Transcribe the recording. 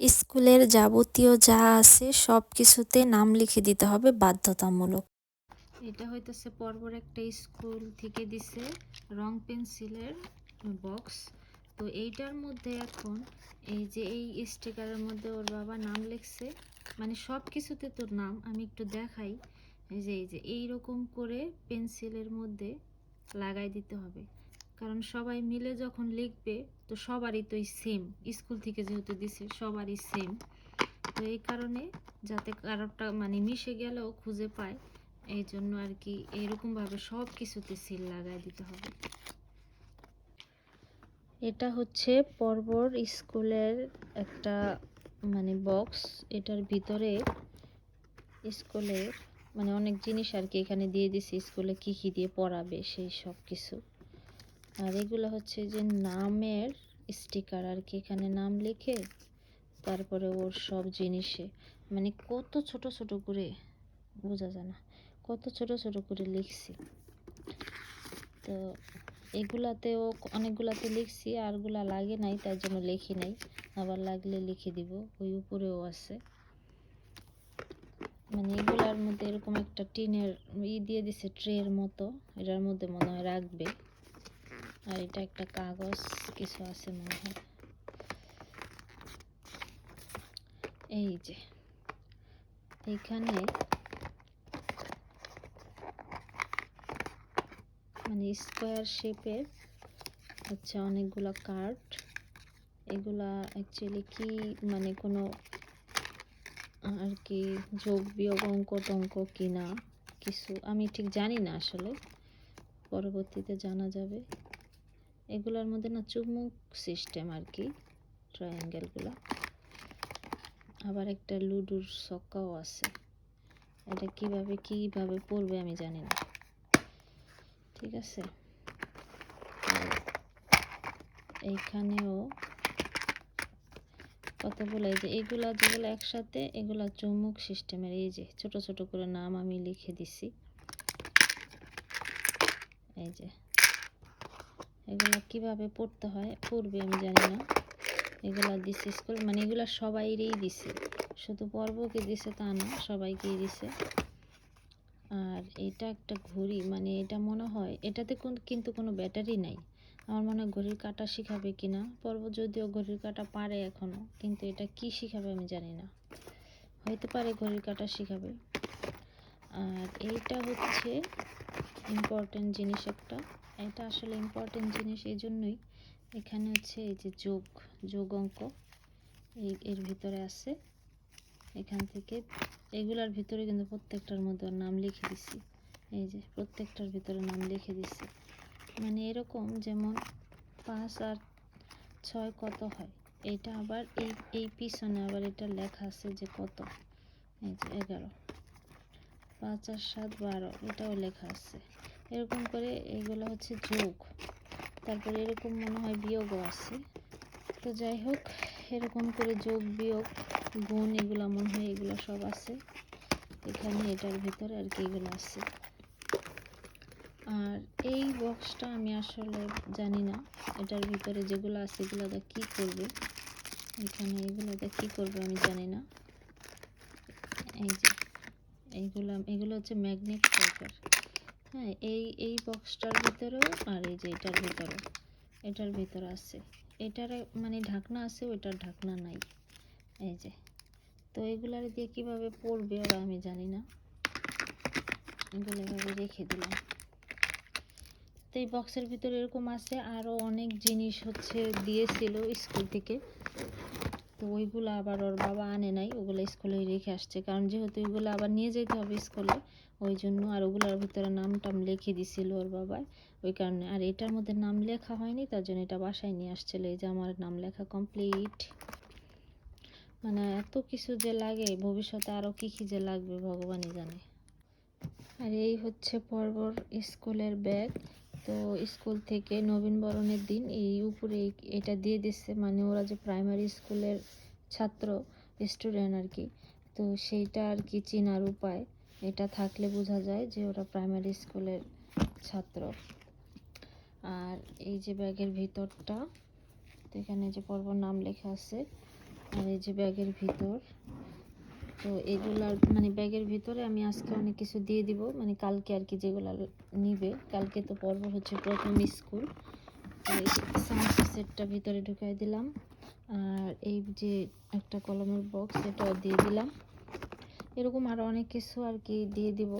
স্কুলের যাবতীয় যা আছে সব কিছুতে নাম লিখে দিতে হবে বাধ্যতামূলক। এটা হইতেছে পরপর একটা স্কুল থেকে দিছে রং পেন্সিলের বক্স। তো এইটার মধ্যে এখন এই যে এই স্টিকারের মধ্যে ওর বাবা নাম লিখছে মানে সব কিছুতে তোর নাম আমি একটু দেখাই। যে, এই যে, এইরকম করে পেন্সিলের মধ্যে লাগাই দিতে হবে। কারণ সবাই মিলে যখন লিখবে, তো সবারই তো সেম স্কুল থেকে যেহেতু দিছে, সবারই সেম তো এই কারণে যাতে কারোরটা মানে মিশে গেলেও খুঁজে পায়, এই জন্য আর কি এইরকমভাবে সব কিছুতে সিল লাগাই দিতে হবে। এটা হচ্ছে পর্বর স্কুলের একটা মানে বক্স এটার ভিতরে স্কুলের মানে অনেক জিনিস আর কি এখানে দিয়ে দিছি, স্কুলে কি কি দিয়ে পড়াবে, সেই সব কিছু আর এগুলো হচ্ছে যে নামের স্টিকার আর কি, এখানে নাম লিখে তারপরে ওর সব জিনিসে মানে কত ছোট ছোট করে, বোঝা যায় না, কত ছোট ছোট করে লিখছি। তো এগুলাতেও অনেকগুলাতে লিখছি, আরগুলা লাগে নাই তার জন্য লিখি নাই, আবার লাগলে লিখে দিব, ওই উপরেও আছে। মানে এগুলার মধ্যে এরকম একটা টিনের ই দিয়ে দিছে, ট্রের মতো, এটার মধ্যে মনে হয় রাখবে। আর এটা একটা কাগজ, কিছু আছে মনে হয়। এই যে, এখানে মানে স্কোয়ার শেপের হচ্ছে অনেকগুলো কার্ড এগুলা অ্যাকচুয়ালি কি মানে কোনো আর কি যোগ, বিয়োগ, অঙ্ক, টঙ্ক কিনা কিছু আমি ঠিক জানি না আসলে। পরবর্তীতে জানা যাবে। এগুলোর মধ্যে না চুমুক সিস্টেম আর কি ট্রায়াঙ্গেলগুলো আবার একটা লুডুর সক্কাও আছে। এটা কীভাবে কীভাবে পড়বে আমি জানি না। ঠিক আছে? এইখানেও কথা বলে যে এগুলা যেগুলো একসাথে, এগুলা চুমুক সিস্টেমের এই যে ছোট ছোট করে নাম আমি লিখে দিছি। এই যে। এগুলো কীভাবে পড়তে হয়, পড়বে আমি জানি না। এগুলা দিছে স্কুল মানে এগুলো সবাইরেই দিছে। শুধু পর্বকে দিছে তা না, সবাইকেই দিছে। আর এটা একটা ঘড়ি মানে এটা মনে হয়, এটাতে কোন, কিন্তু কোনো ব্যাটারি নাই। আমার মনে হয় ঘড়ির কাটা শিখাবে কিনা। পর্ব যদিও ঘড়ির কাটা পারে এখনও, কিন্তু এটা কি শিখাবে আমি জানি না। হইতে পারে ঘড়ির কাটা শিখাবে। আর এইটা হচ্ছে ইম্পর্টেন্ট জিনিস একটা। এটা আসলে ইম্পর্টেন্ট জিনিস এই জন্যই। এখানে হচ্ছে এই যে যোগ যোগ অঙ্ক এই, এর ভিতরে আছে। এখান থেকে এগুলার ভিতরে কিন্তু প্রত্যেকটার মধ্যে নাম লিখে দিছি। এই যে প্রত্যেকটার ভিতরে নাম লিখে দিছি। মানে এরকম যেমন পাঁচ আর ছয় কত হয়? এটা আবার এই এই পিছনে আবার এটা লেখা আছে যে কত? এই যে এগারো। পাঁচ আর সাত বারো, এটাও লেখা আছে। এরকম করে এগুলো হচ্ছে যোগ। তারপরে এরকম মনে হয় বিয়োগও আছে। তো যাই হোক, এরকম করে যোগ, বিয়োগ, গুণ এগুলো মনে হয় এগুলো সব আছে। এখানে এটার ভিতরে আর কি এগুলো আছে। আর এই বক্সটা আমি আসলে জানি না, এটার ভিতরে যেগুলো আছে এগুলো এগুলোটা কি করবে? এখানে এগুলোটা কি করবে আমি জানি না। এই যে এইগুলো, এগুলো হচ্ছে ম্যাগনেট টাইপের হ্যাঁ এই এই বক্সটার ভিতরেও আর এই যে এটার ভিতরেও, এটার ভিতরে আছে। এটার মানে ঢাকনা আছে, ওইটার ঢাকনা নাই। এই যে, তো এগুলার দিয়ে কীভাবে পড়বে ওরা আমি জানি না। এগুলো এভাবে রেখে দিলাম। তো এই বক্সের ভিতরে এরকম আছে আরও অনেক জিনিস হচ্ছে দিয়েছিল স্কুল থেকে। তো ওইগুলো আবার ওর বাবা আনে নাই, ওগুলো স্কুলে রেখে আসছে। কারণ যেহেতু ওইগুলো আবার নিয়ে যেতে হবে স্কুলে, ওই জন্য আর ওগুলোর ভিতরে নাম টাম লিখে দিছিল ওর বাবায় ওই কারণে আর এটার মধ্যে নাম লেখা হয়নি, তার জন্য এটা বাসায় নিয়ে আসছিল। এই যে আমার নাম লেখা কমপ্লিট মানে এত কিছু যে লাগে, ভবিষ্যতে আরও কী কী যে লাগবে, ভগবানই জানে। আর এই হচ্ছে পর্বর স্কুলের ব্যাগ তো স্কুল থেকে নবীন বরণের দিন এই উপরে এটা দিয়ে দিচ্ছে মানে ওরা যে প্রাইমারি স্কুলের ছাত্র স্টুডেন্ট আর কি। তো সেইটা আর কি চেনার উপায়। এটা থাকলে বোঝা যায় যে ওরা প্রাইমারি স্কুলের ছাত্র। আর এই যে ব্যাগের ভিতরটা, তো এখানে যে পর্ব নাম লেখা আছে, আর এই যে ব্যাগের ভিতর তো এগুলার মানে ব্যাগের ভিতরে আমি আজকে অনেক কিছু দিয়ে দিব। মানে কালকে আর কি যেগুলো নিবে। কালকে তো পর্ব হচ্ছে প্রথম স্কুল। সাউন্ড সেটটা ভিতরে ঢুকাই দিলাম। আর এই যে একটা কলমের বক্স এটাও দিয়ে দিলাম। এরকম আরও অনেক কিছু আর কি দিয়ে দিব।